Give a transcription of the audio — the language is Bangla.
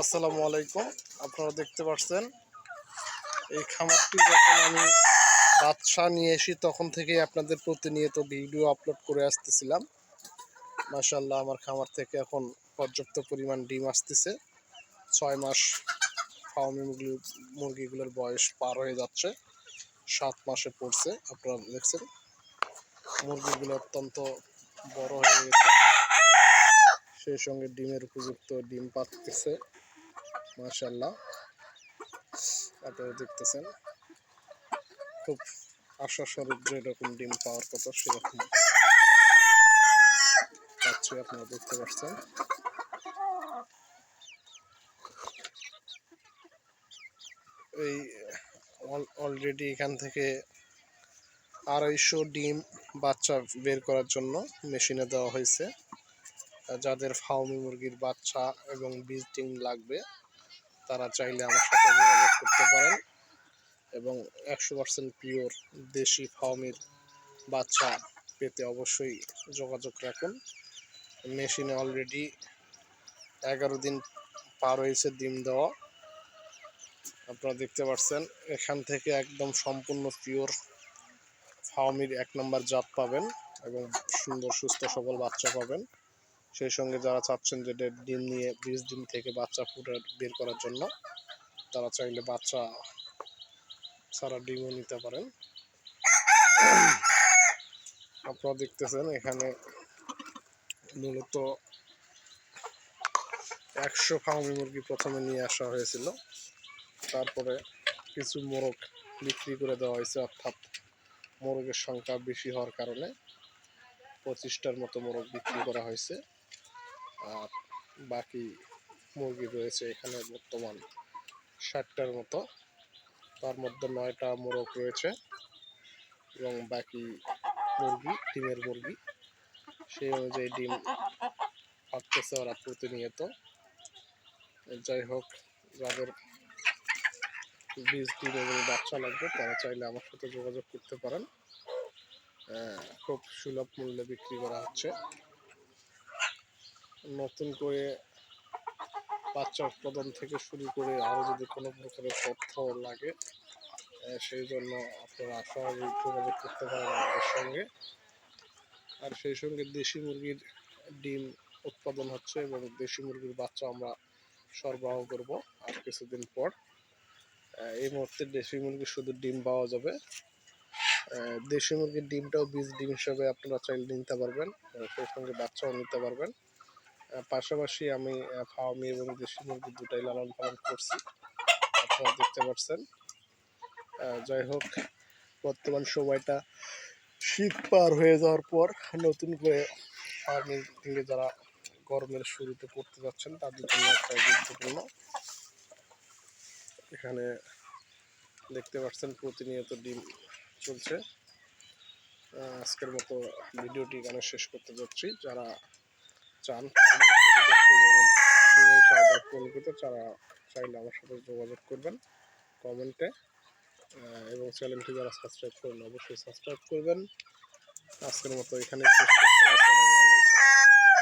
আসসালামু আলাইকুম। আপনারা দেখতে পাচ্ছেন, এই খামারটি যখন আমি বাচ্চা নিয়ে এসি, তখন থেকেই আপনাদের প্রতিনিয়ত ভিডিও আপলোড করে আসতেছিলাম। মাশাল্লাহ আমার খামার থেকে এখন পর্যাপ্ত পরিমাণ ডিম আসতেছে। ছয় মাস ফার্মি মুরগি, মুরগিগুলোর বয়স পার হয়ে যাচ্ছে, সাত মাসে পড়ছে, আপনারা দেখছেন। মুরগিগুলো অত্যন্ত বড় হয়ে গেছে। সেই সঙ্গে ডিমের উপযুক্ত ডিম পাচ্ছে মাশাল্লাহ আপনারা দেখতেছেন, খুব আশা স্বরূপ যেরকম ডিম পাওয়ার কথা সেরকম পাচ্ছি আপনারা দেখতে পাচ্ছেন। এই অলরেডি এখান থেকে আড়াইশো ডিম বাচ্চা বের করার জন্য মেশিনে দেওয়া হয়েছে। যাদের ফাউমি মুরগির বাচ্চা এবং বীজ ডিম লাগবে তারা চাইলে আমার সাথে যোগাযোগ করতে পারেন এবং একশো পার্সেন্ট পিওর দেশি ফাউমির বাচ্চা পেতে অবশ্যই যোগাযোগ রাখুন। মেশিনে অলরেডি এগারো দিন পার হয়েছে ডিম দেওয়া। আপনারা দেখতে পাচ্ছেন, এখান থেকে একদম সম্পূর্ণ পিওর ফাউমির এক নম্বর জাত পাবেন এবং সুন্দর সুস্থ সবল বাচ্চা পাবেন। সেই সঙ্গে যারা চাচ্ছেন যে ডিম নিয়ে বিশ দিন থেকে বাচ্চা ফুটে বের করার জন্য, তারা চাইলে বাচ্চা সারা ডিমও নিতে পারেন। আপনারা দেখতেছেন এখানে মূলত একশো ফার্মি মুরগি প্রথমে নিয়ে আসা হয়েছিল। তারপরে কিছু মোরগ বিক্রি করে দেওয়া হয়েছে, অর্থাৎ মোরগের সংখ্যা বেশি হওয়ার কারণে পঁচিশটার মতো মোরগ বিক্রি করা হয়েছে। আর বাকি মুরগি রয়েছে এখানে বর্তমান ষাটটার মতো। তার মধ্যে নয়টা মোরগ রয়েছে এবং বাকি মুরগি, ডিমের মুরগি। সেই অনুযায়ী ডিম পাচ্ছে ওরা প্রতিনিয়ত। যাই হোক, যাদের বীজ, ডিম এবং বাচ্চা লাগবে, তারা চাইলে আমার সাথে যোগাযোগ করতে পারেন। খুব সুলভ মূল্যে বিক্রি করা হচ্ছে। নতুন করে বাচ্চা উৎপাদন থেকে শুরু করে আরও যদি কোনো প্রকারের তথ্য লাগে সেই জন্য আপনারা সহজেই যোগাযোগ করতে পারেন আমাদের সঙ্গে। আর সেই সঙ্গে দেশি মুরগির ডিম উৎপাদন হচ্ছে এবং দেশি মুরগির বাচ্চা আমরা সরবরাহ করব আর কিছুদিন পর। এই মুহূর্তে দেশি মুরগির শুধু ডিম পাওয়া যাবে। দেশি মুরগির ডিমটাও বীজ ডিম হিসাবে আপনারা চাইলে নিতে পারবেন। সেই সঙ্গে বাচ্চাও নিতে পারবেন। পাশাপাশি আমি ফার্মি এবং দেশি মুরগি দুটাই লালন পালন করছি। আপনারা দেখতে পাচ্ছেন। যাই হোক, বর্তমান সময়টা শীত পার হয়ে যাওয়ার পর নতুন করে ফার্মিং থেকে যারা গরমের শুরুতে করতে যাচ্ছেন, তাদের জন্য একটা গুরুত্বপূর্ণ। এখানে দেখতে পাচ্ছেন প্রতিনিয়ত ডিম চলছে। আজকের মতো ভিডিওটি এখানে শেষ করতে যাচ্ছি। যারা চান করতে তারা চাইলে আমার সাথে যোগাযোগ করবেন কমেন্টে। এবং চ্যানেলটি যারা সাবস্ক্রাইব করবেন অবশ্যই সাবস্ক্রাইব করবেন। আজকের মতো এখানে